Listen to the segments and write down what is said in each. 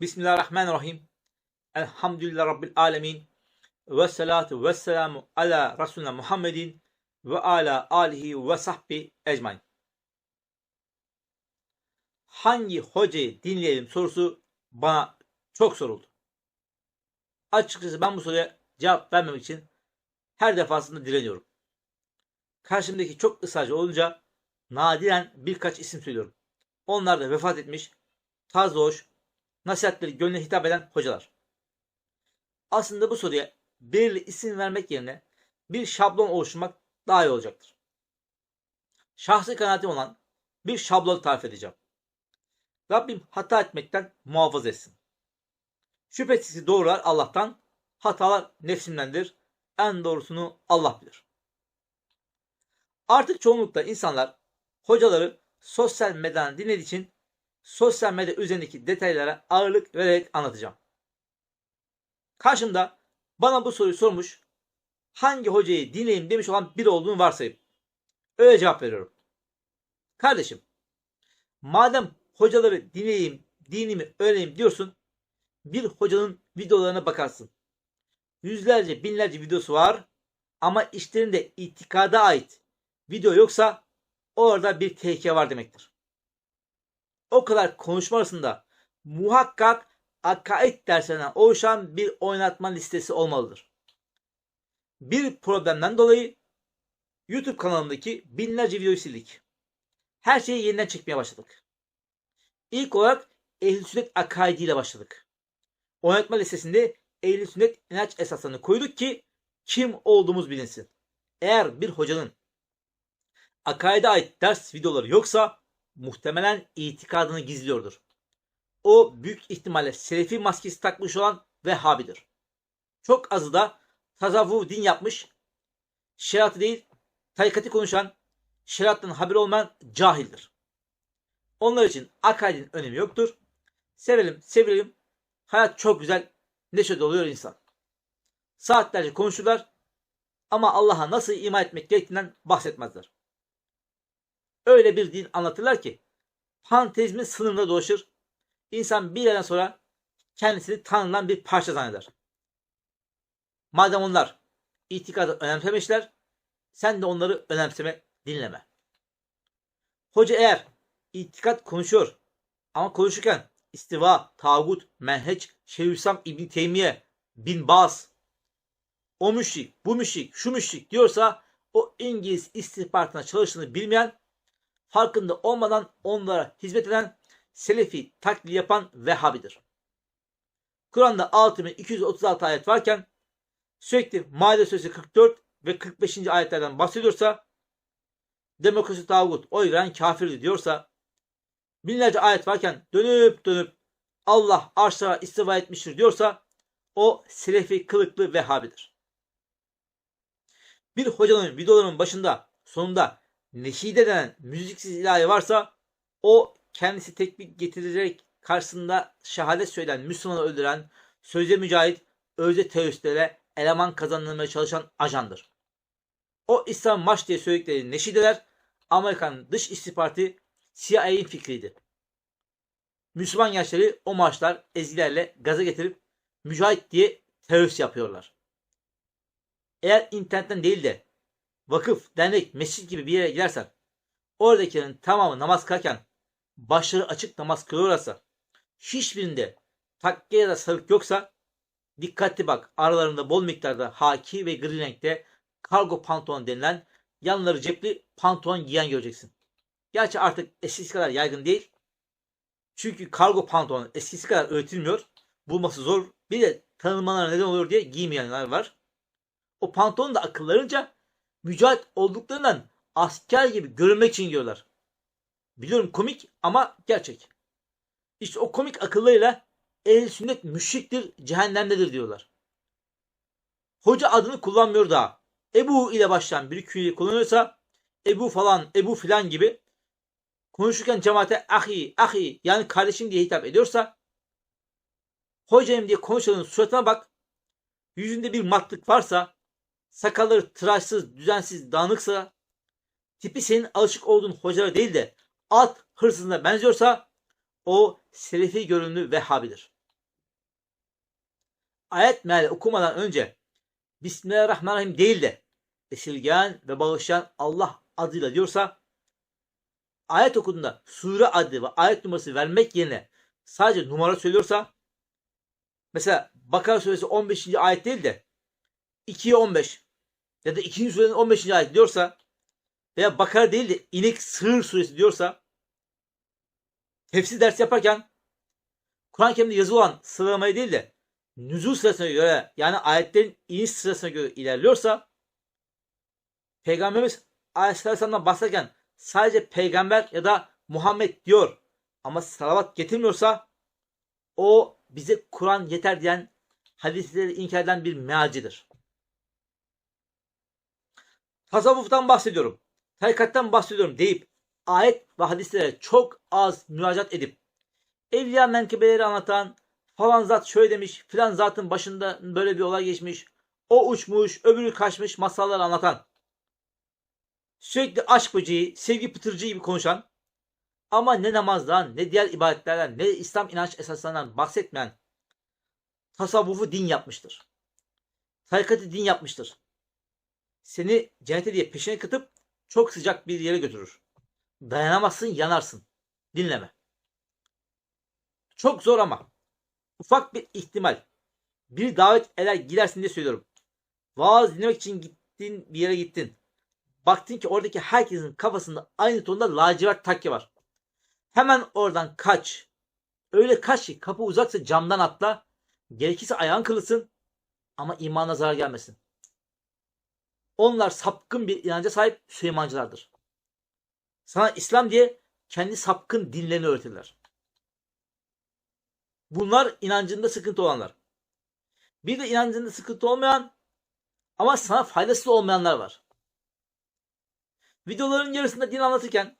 Bismillahirrahmanirrahim. Elhamdülillah Rabbil alemin. Ve salatu ve selamu ala Resulüne Muhammedin ve ala alihi ve sahbi ecmain. Hangi hocayı dinleyelim sorusu bana çok soruldu. Açıkçası ben bu soruya cevap vermemek için her defasında direniyorum. Karşımdaki çok ısrarcı olunca nadiren birkaç isim söylüyorum. Onlar da vefat etmiş, taze hoş, nasihatleri gönlüne hitap eden hocalar. Aslında bu soruya belirli isim vermek yerine bir şablon oluşturmak daha iyi olacaktır. Şahsi kanaatim olan bir şablon tarif edeceğim. Rabbim hata etmekten muhafaza etsin. Şüphesiz ki doğrular Allah'tan, hatalar nefsimdendir. En doğrusunu Allah bilir. Artık çoğunlukla insanlar hocaları sosyal medyadan dinlediği için sosyal medya üzerindeki detaylara ağırlık vererek anlatacağım. Karşımda bana bu soruyu sormuş, hangi hocayı dinleyeyim demiş olan biri olduğunu varsayıp öyle cevap veriyorum. Kardeşim, madem hocaları dinleyeyim, dinimi öğreneyim diyorsun, bir hocanın videolarına bakarsın. Yüzlerce, binlerce videosu var ama işlerinde itikada ait video yoksa orada bir tehlike var demektir o kadar konuşma arasında muhakkak akaid derslerinden oluşan bir oynatma listesi olmalıdır. Bir problemden dolayı YouTube kanalımdaki binlerce videoyu sildik. Her şeyi yeniden çekmeye başladık. İlk olarak Ehl-i Sünnet akaidi ile başladık. Oynatma listesinde Ehl-i Sünnet inanç esaslarını koyduk ki kim olduğumuz bilinsin. Eğer bir hocanın akaide ait ders videoları yoksa muhtemelen itikadını gizliyordur. O büyük ihtimalle Selefi maskesi takmış olan Vehhabidir. Çok azı da tasavvuf din yapmış, şeriatı değil tarikatı konuşan, şeriattan haber olmayan cahildir. Onlar için akaidin önemi yoktur. Sevelim, sevelim. Hayat çok güzel, neşe doluyor insan. Saatlerce konuşurlar ama Allah'a nasıl iman etmek gerektiğinden bahsetmezler öyle bir din anlatırlar ki panteizmin sınırında dolaşır. İnsan bir yerden sonra kendisini tanınan bir parça zanneder. Madem onlar itikadı önemsemişler, sen de onları önemseme, dinleme. Hoca eğer itikat konuşuyor ama konuşurken istiva, tağut, menheç, Şeyhülislam İbni Teymiye, Bin Baz, o müşrik, bu müşrik, şu müşrik diyorsa o İngiliz istihbaratına çalıştığını bilmeyen farkında olmadan onlara hizmet eden Selefi taklidi yapan Vehhabidir. Kur'an'da 6236 ayet varken sürekli Maide Suresi 44 ve 45. ayetlerden bahsediyorsa demokrasi tağut oy veren kafirdir diyorsa binlerce ayet varken dönüp dönüp Allah arşlara istiva etmiştir diyorsa o Selefi kılıklı Vehhabidir. Bir hocanın videolarının başında sonunda neşide denen müziksiz ilahi varsa o kendisi tekbir getirerek karşısında şehadet söyleyen, Müslümanı öldüren, sözde mücahit, özde teröristlere eleman kazanılmaya çalışan ajandır. O İslam maç diye söyledikleri neşideler Amerikan dış istihbaratı CIA'nin fikriydi. Müslüman gençleri o maçlar ezilerle gaza getirip mücahit diye terörist yapıyorlar. Eğer internetten değil de vakıf, dernek, mescit gibi bir yere gidersen oradakilerin tamamı namaz kılarken başları açık namaz kılıyorlarsa hiçbirinde takke ya da sarık yoksa dikkatli bak aralarında bol miktarda haki ve gri renkte kargo pantolon denilen yanları cepli pantolon giyen göreceksin. Gerçi artık eskisi kadar yaygın değil. Çünkü kargo pantolon eskisi kadar üretilmiyor. Bulması zor. Bir de tanınmalarına neden oluyor diye giymeyenler var. O pantolon da akıllarınca mücahit olduklarından asker gibi görünmek için giyiyorlar. Biliyorum komik ama gerçek. İşte o komik akıllarıyla ehl sünnet müşriktir, cehennemdedir diyorlar. Hoca adını kullanmıyor daha. Ebu ile başlayan bir künye kullanıyorsa Ebu falan, Ebu filan gibi konuşurken cemaate ahi, ahi yani kardeşim diye hitap ediyorsa hocayım diye konuşanın suratına bak. Yüzünde bir matlık varsa sakalları tıraşsız, düzensiz, dağınıksa, tipi senin alışık olduğun hocalara değil de at hırsızına benziyorsa o selefi görünümlü Vehhabidir. ayet meali okumadan önce Bismillahirrahmanirrahim değil de esirgeyen ve bağışlayan Allah adıyla diyorsa ayet okuduğunda sure adı ve ayet numarası vermek yerine sadece numara söylüyorsa mesela Bakara suresi 15. ayet değil de 2'ye 15 ya da 2. surenin 15. ayet diyorsa veya Bakara değil de inek sığır suresi diyorsa tefsir dersi yaparken Kur'an-ı Kerim'de yazılı olan sıralamayı değil de nüzul sırasına göre yani ayetlerin iniş sırasına göre ilerliyorsa Peygamberimiz Aleyhisselam'dan bahsederken sadece peygamber ya da Muhammed diyor ama salavat getirmiyorsa o bize Kur'an yeter diyen hadisleri inkar eden bir mealcidir. Tasavvuftan bahsediyorum. Tarikattan bahsediyorum deyip ayet ve hadislere çok az müracaat edip evliya menkıbeleri anlatan falan zat şöyle demiş filan zatın başında böyle bir olay geçmiş o uçmuş öbürü kaçmış masallar anlatan sürekli aşk böceği sevgi pıtırcı gibi konuşan ama ne namazdan ne diğer ibadetlerden ne İslam inanç esaslarından bahsetmeyen tasavvufu din yapmıştır. Tarikatı din yapmıştır. Seni cennete diye peşine kıtıp çok sıcak bir yere götürür. Dayanamazsın yanarsın. Dinleme. Çok zor ama ufak bir ihtimal. Bir davet eder gidersin diye söylüyorum. Vaaz dinlemek için gittin bir yere gittin. Baktın ki oradaki herkesin kafasında aynı tonda lacivert takke var. Hemen oradan kaç. Öyle kaç ki kapı uzaksa camdan atla. Gerekirse ayağın kırılsın ama imana zarar gelmesin. Onlar sapkın bir inanca sahip Süleymancılardır. Sana İslam diye kendi sapkın dinlerini öğretirler. Bunlar inancında sıkıntı olanlar. Bir de inancında sıkıntı olmayan ama sana faydası olmayanlar var. Videoların yarısında din anlatırken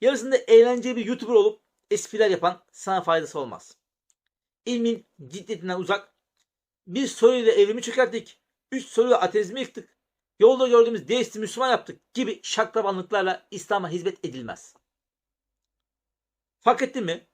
yarısında eğlenceli bir YouTuber olup espriler yapan sana faydası olmaz. İlmin ciddiyetinden uzak. Bir soruyla evrimi çökerttik. Üç soruyla ateizmi yıktık. Yolda gördüğümüz deisti Müslüman yaptık gibi şaklabanlıklarla İslam'a hizmet edilmez. Fark ettin mi?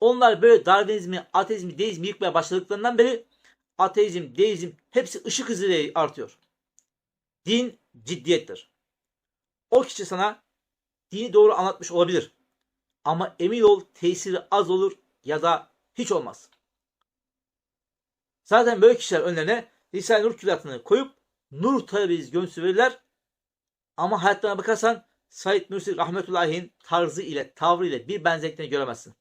Onlar böyle Darwinizmi, ateizmi, deizmi yıkmaya başladıklarından beri ateizm, deizm hepsi ışık hızıyla artıyor. Din ciddiyettir. O kişi sana dini doğru anlatmış olabilir. Ama emin ol tesiri az olur ya da hiç olmaz. Zaten böyle kişiler önlerine Risale-i Nur külliyatını koyup nur talebiniz gönlüsü verirler. Ama hayatlarına bakarsan Said Nursi Rahmetullahi'nin tarzı ile tavrı ile bir benzerliklerini göremezsin.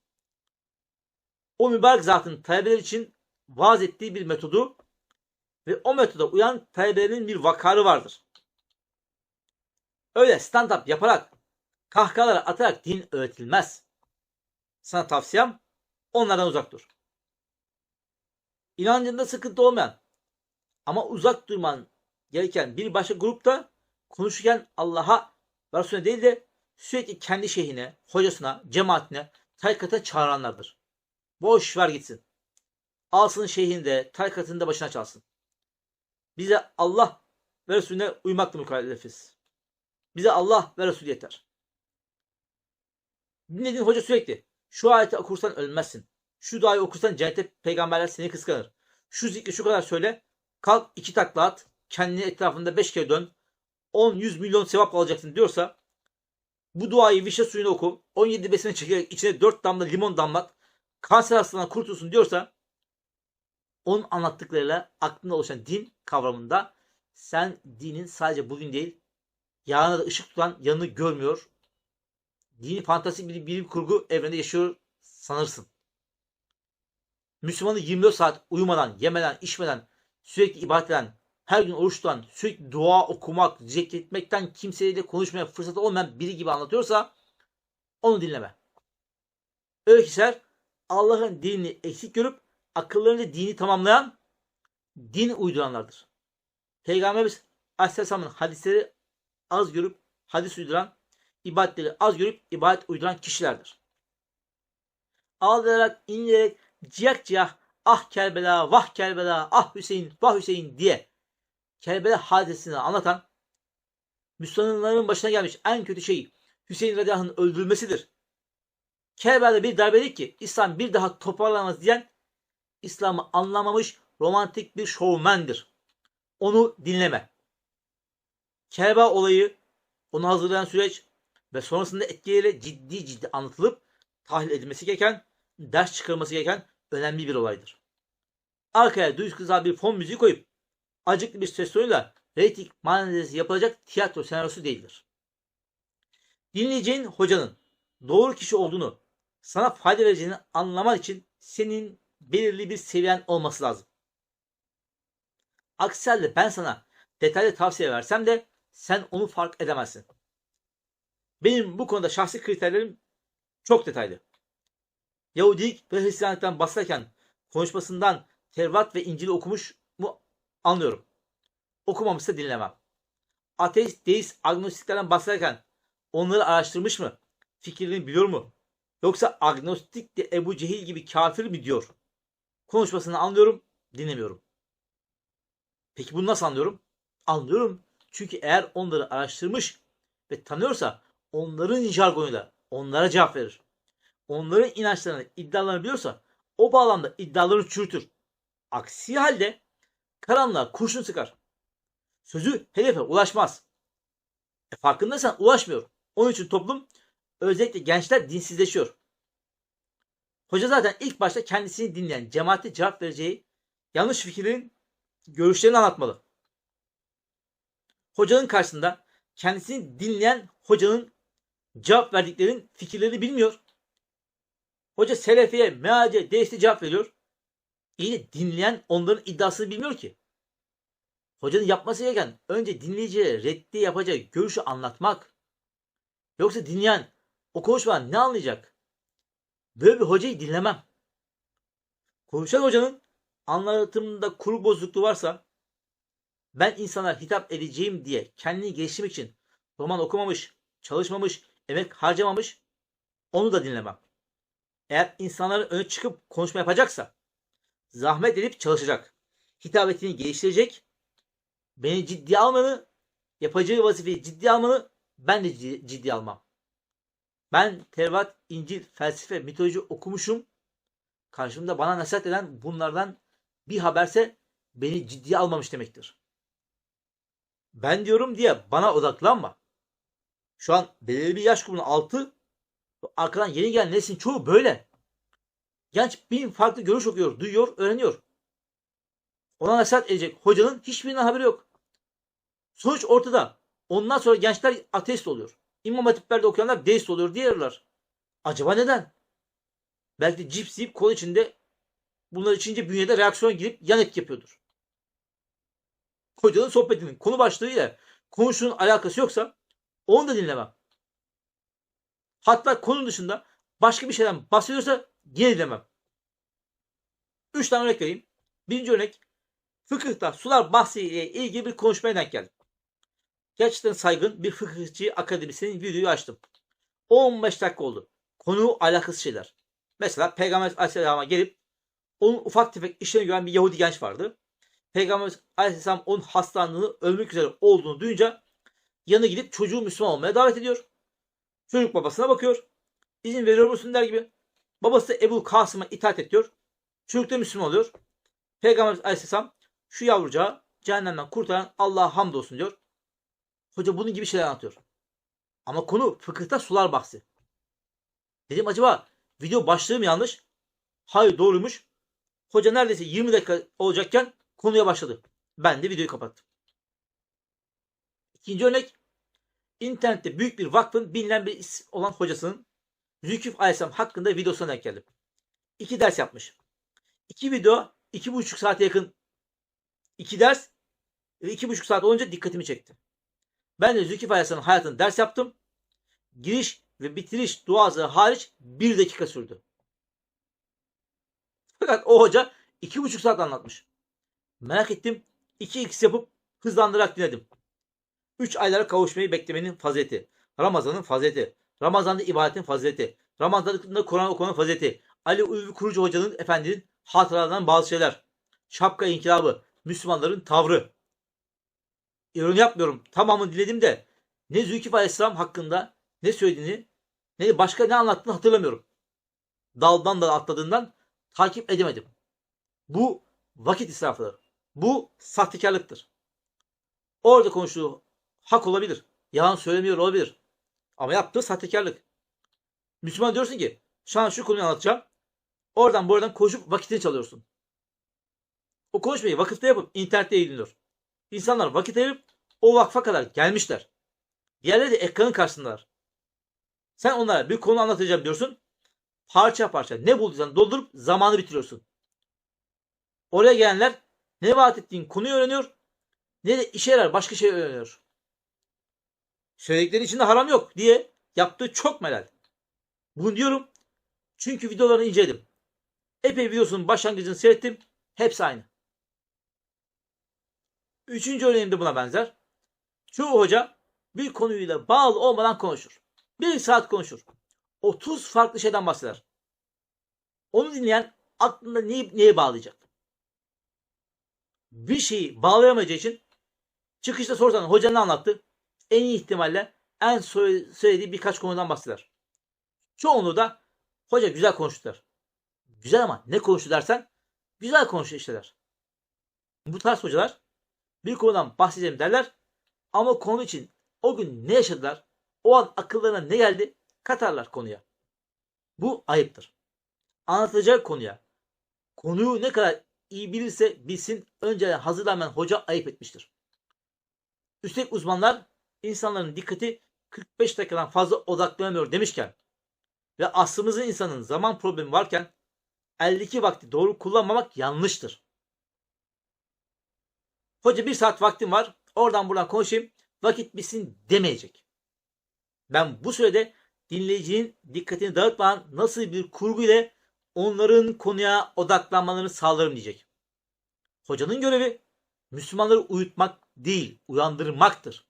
O mübarek zatın talebeler için vaaz ettiği bir metodu ve o metoda uyan talebelerin bir vakarı vardır. Öyle stand-up yaparak, kahkahalar atarak din öğretilmez. Sana tavsiyem onlardan uzak dur. İnancında sıkıntı olmayan ama uzak durman gereken bir başka grupta konuşurken Allah'a ve Resulüne değil de sürekli kendi şeyhine, hocasına, cemaatine, tarikata çağıranlardır. Boş ver gitsin. Alsın şeyhinde, tarikatında başına çalsın. Bize Allah ve Resulüne uymakla mükellefiz. Bize Allah ve Resul yeter. Dinlediğin hoca sürekli şu ayeti okursan ölmezsin. Şu duayı okursan cennette peygamberler seni kıskanır. Şu zikri şu kadar söyle. Kalk iki takla at. Kendini etrafında beş kere dön. 10-100 milyon sevap alacaksın diyorsa bu duayı vişne suyunu oku. 17 besini çekerek içine 4 damla limon damlat. Kanser hastalığından kurtulsun diyorsa onun anlattıklarıyla aklında oluşan din kavramında sen dinin sadece bugün değil yarına da ışık tutan yanını görmüyor. Dini fantastik bir bilim kurgu evrende yaşıyor sanırsın. Müslümanı 24 saat uyumadan, yemeden, içmeden, sürekli ibadet eden, her gün oruç tutan, sürekli dua okumak, zikretmekten kimseyle konuşmaya fırsatı olmayan biri gibi anlatıyorsa onu dinleme. Öyle kişiler Allah'ın dinini eksik görüp akıllarınca dini tamamlayan din uyduranlardır. Peygamberimiz Aleyhisselam'ın hadisleri az görüp hadis uyduran, ibadetleri az görüp ibadet uyduran kişilerdir. Ağlayarak, inleyerek, ciyak ciyak ah Kerbela, vah Kerbela, ah Hüseyin, vah Hüseyin diye Kerbela hadisesini anlatan Müslümanların başına gelmiş en kötü şey Hüseyin radıyallahu öldürülmesidir. Kerbela'da bir darbelik ki İslam bir daha toparlanamaz diyen İslam'ı anlamamış romantik bir şovmendir. Onu dinleme. Kerba olayı, onu hazırlayan süreç ve sonrasında etkileriyle ciddi ciddi anlatılıp tahlil edilmesi gereken, ders çıkarılması gereken önemli bir olaydır. Arkaya duygusal bir fon müziği koyup acıklı bir ses tonuyla reyting manzarası yapılacak tiyatro senaryosu değildir. Dinleyeceğin hocanın doğru kişi olduğunu, sana fayda vereceğini anlaman için senin belirli bir seviyen olması lazım. Aksi halde ben sana detaylı tavsiye versem de sen onu fark edemezsin. Benim bu konuda şahsi kriterlerim çok detaylı. Yahudilik ve Hristiyanlıktan bahsederken konuşmasından Tevrat ve İncil'i okumuş mu anlıyorum. Okumamışsa dinlemem. Ateist, deist, agnostiklerden bahsederken onları araştırmış mı? Fikirlerini biliyor mu? Yoksa agnostik de Ebu Cehil gibi kafir mi diyor? Konuşmasını anlıyorum, dinlemiyorum. Peki bunu nasıl anlıyorum? Anlıyorum. Çünkü eğer onları araştırmış ve tanıyorsa onların jargonuyla onlara cevap verir. Onların inançlarını, iddialarını biliyorsa o bağlamda iddialarını çürütür. Aksi halde karanlığa kurşun sıkar. Sözü hedefe ulaşmaz. E farkındaysan ulaşmıyor. Onun için toplum özellikle gençler dinsizleşiyor. Hoca zaten ilk başta kendisini dinleyen cemaate cevap vereceği yanlış fikirlerin görüşlerini anlatmalı. Hocanın karşısında kendisini dinleyen hocanın cevap verdiklerinin fikirlerini bilmiyor. Hoca Selefi'ye, mealce, deiste cevap veriyor. İyi de dinleyen onların iddiasını bilmiyor ki. Hocanın yapması gereken önce dinleyiciye reddi yapacağı görüşü anlatmak. Yoksa dinleyen o konuşmadan ne anlayacak? Böyle bir hocayı dinlemem. Konuşan hocanın anlatımında kuru bozukluğu varsa ben insana hitap edeceğim diye kendini geliştirmek için roman okumamış, çalışmamış, emek harcamamış onu da dinlemem. Eğer insanların öne çıkıp konuşma yapacaksa zahmet edip çalışacak. Hitabetini geliştirecek. Beni ciddiye almanı, yapacağı vazifeyi ciddiye almanı ben de ciddi- ciddiye almam. Ben Tevrat, İncil, felsefe, mitoloji okumuşum. Karşımda bana nasihat eden bunlardan bir haberse beni ciddiye almamış demektir. Ben diyorum diye bana odaklanma. Şu an belirli bir yaş grubunun altı arkadan yeni gelen neslin çoğu böyle. Genç bin farklı görüş okuyor, duyuyor, öğreniyor. Ona nasihat edecek hocanın hiçbirinden haberi yok. Sonuç ortada. Ondan sonra gençler ateist oluyor. İmam hatiplerde okuyanlar deist oluyor diyorlar. Acaba neden? Belki de cips yiyip kol içinde bunlar içince bünyede reaksiyon girip yan etki yapıyordur. Hocanın sohbetinin konu başlığıyla konuşunun alakası yoksa onu da dinlemem. Hatta konu dışında başka bir şeyden bahsediyorsa geri dinlemem. Üç tane örnek vereyim. Birinci örnek fıkıhta sular bahsiyle ilgili bir konuşmaya denk geldim. Gerçekten saygın bir fıkıhçı akademisinin videoyu açtım. 15 dakika oldu. Konu alakasız şeyler. Mesela Peygamber Aleyhisselam'a gelip onun ufak tefek işlerini gören bir Yahudi genç vardı. Peygamber Aleyhisselam onun hastalığını ölmek üzere olduğunu duyunca yanına gidip çocuğu Müslüman olmaya davet ediyor. Çocuk babasına bakıyor. İzin veriyor musun der gibi. Babası Ebu Kasım'a itaat ediyor. Çocuk da Müslüman oluyor. Peygamber Aleyhisselam şu yavrucağı cehennemden kurtaran Allah'a hamdolsun diyor. Hoca bunun gibi şeyler anlatıyor. Ama konu fıkıhta sular bahsi. Dedim acaba video başlığı mı yanlış? Hayır doğruymuş. Hoca neredeyse 20 dakika olacakken konuya başladı. Ben de videoyu kapattım. İkinci örnek internette büyük bir vakfın bilinen bir isim olan hocasının Zülküf Aleyhisselam hakkında videosuna denk geldim. İki ders yapmış. İki video iki buçuk saate yakın iki ders ve iki buçuk saat olunca dikkatimi çekti. Ben de Zülküf Aleyhisselam'ın hayatını ders yaptım. Giriş ve bitiriş duası hariç bir dakika sürdü. Fakat o hoca iki buçuk saat anlatmış. Merak ettim. 2x yapıp hızlandırarak dinledim. 3 aylara kavuşmayı beklemenin fazileti. Ramazan'ın fazileti. Ramazan'da ibadetin fazileti. Ramazan'da Kur'an okumanın fazileti. Ali Ulvi Kurucu Hoca'nın efendinin hatıralarından bazı şeyler. Şapka inkılabı. Müslümanların tavrı. İroni yapmıyorum. Tamamını dinledim de ne Zülkif Aleyhisselam hakkında ne söylediğini ne başka ne anlattığını hatırlamıyorum. Daldan da atladığından takip edemedim. Bu vakit israfıdır. Bu sahtekarlıktır. Orada konuştuğu hak olabilir. Yalan söylemiyor olabilir. Ama yaptığı sahtekarlık. Müslüman diyorsun ki şu an şu konuyu anlatacağım. Oradan buradan konuşup vakitini çalıyorsun. O konuşmayı vakıfta yapıp internette yayınlıyor. İnsanlar vakit ayırıp o vakfa kadar gelmişler. Diğerleri de ekranın karşısındalar. Sen onlara bir konu anlatacağım diyorsun. Parça parça ne bulduysan doldurup zamanı bitiriyorsun. Oraya gelenler ne vaat ettiğin konuyu öğreniyor ne de işe yarar başka şey öğreniyor. Söyledikleri içinde haram yok diye yaptığı çok melal. Bunu diyorum çünkü videolarını inceledim. Epey videosunun başlangıcını seyrettim. Hepsi aynı. Üçüncü örneğim de buna benzer. Çoğu hoca bir konuyla bağlı olmadan konuşur. Bir saat konuşur. 30 farklı şeyden bahseder. Onu dinleyen aklında neyi, neye bağlayacak? Bir şeyi bağlayamayacağı için çıkışta sorsan hoca ne anlattı? En iyi ihtimalle en söyle- söylediği birkaç konudan bahseder. Çoğunluğu da hoca güzel konuştu der. Güzel ama ne konuştu dersen güzel konuştu işte der. Bu tarz hocalar bir konudan bahsedeceğim derler ama konu için o gün ne yaşadılar, o an akıllarına ne geldi katarlar konuya. Bu ayıptır. Anlatacağı konuya konuyu ne kadar iyi bilirse bilsin önceden hazırlanmayan hoca ayıp etmiştir. Üstelik uzmanlar insanların dikkati 45 dakikadan fazla odaklanamıyor demişken ve aslımızın insanın zaman problemi varken eldeki vakti doğru kullanmamak yanlıştır. Hoca bir saat vaktim var. Oradan buradan konuşayım. Vakit bitsin demeyecek. Ben bu sürede dinleyicinin dikkatini dağıtmadan nasıl bir kurgu ile onların konuya odaklanmalarını sağlarım diyecek. Hocanın görevi Müslümanları uyutmak değil, uyandırmaktır.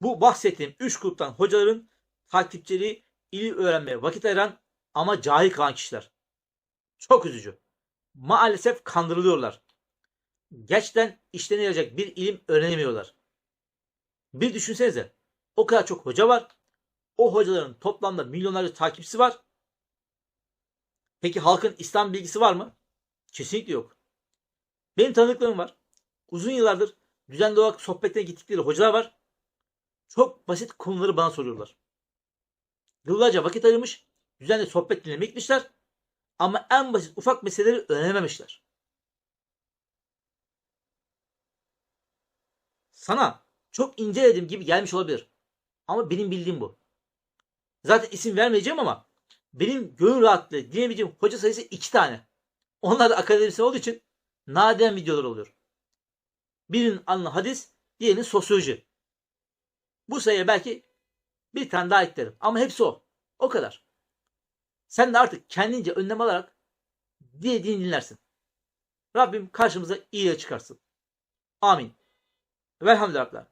Bu bahsettiğim üç gruptan hocaların takipçileri ilim öğrenmeye vakit ayıran ama cahil kalan kişiler. Çok üzücü. Maalesef kandırılıyorlar. Gerçekten işlerine bir ilim öğrenemiyorlar. Bir düşünsenize. O kadar çok hoca var. O hocaların toplamda milyonlarca takipçisi var. Peki halkın İslam bilgisi var mı? Kesinlikle yok. Benim tanıdıklarım var. Uzun yıllardır düzenli olarak sohbetine gittikleri hocalar var. Çok basit konuları bana soruyorlar. Yıllarca vakit ayırmış, düzenli sohbet dinlemeye gitmişler. Ama en basit ufak meseleleri öğrenememişler. Sana çok inceledim gibi gelmiş olabilir. Ama benim bildiğim bu. Zaten isim vermeyeceğim ama benim gönül rahatlığı dinleyebileceğim hoca sayısı iki tane. Onlar da akademisyen olduğu için nadiren videolar oluyor. Birinin anlı hadis, diğerinin sosyoloji. Bu sayıya belki bir tane daha eklerim. Ama hepsi o. O kadar. Sen de artık kendince önlem alarak dilediğini dinlersin. Rabbim karşımıza iyiye çıkarsın. Amin. Velhamdülillah.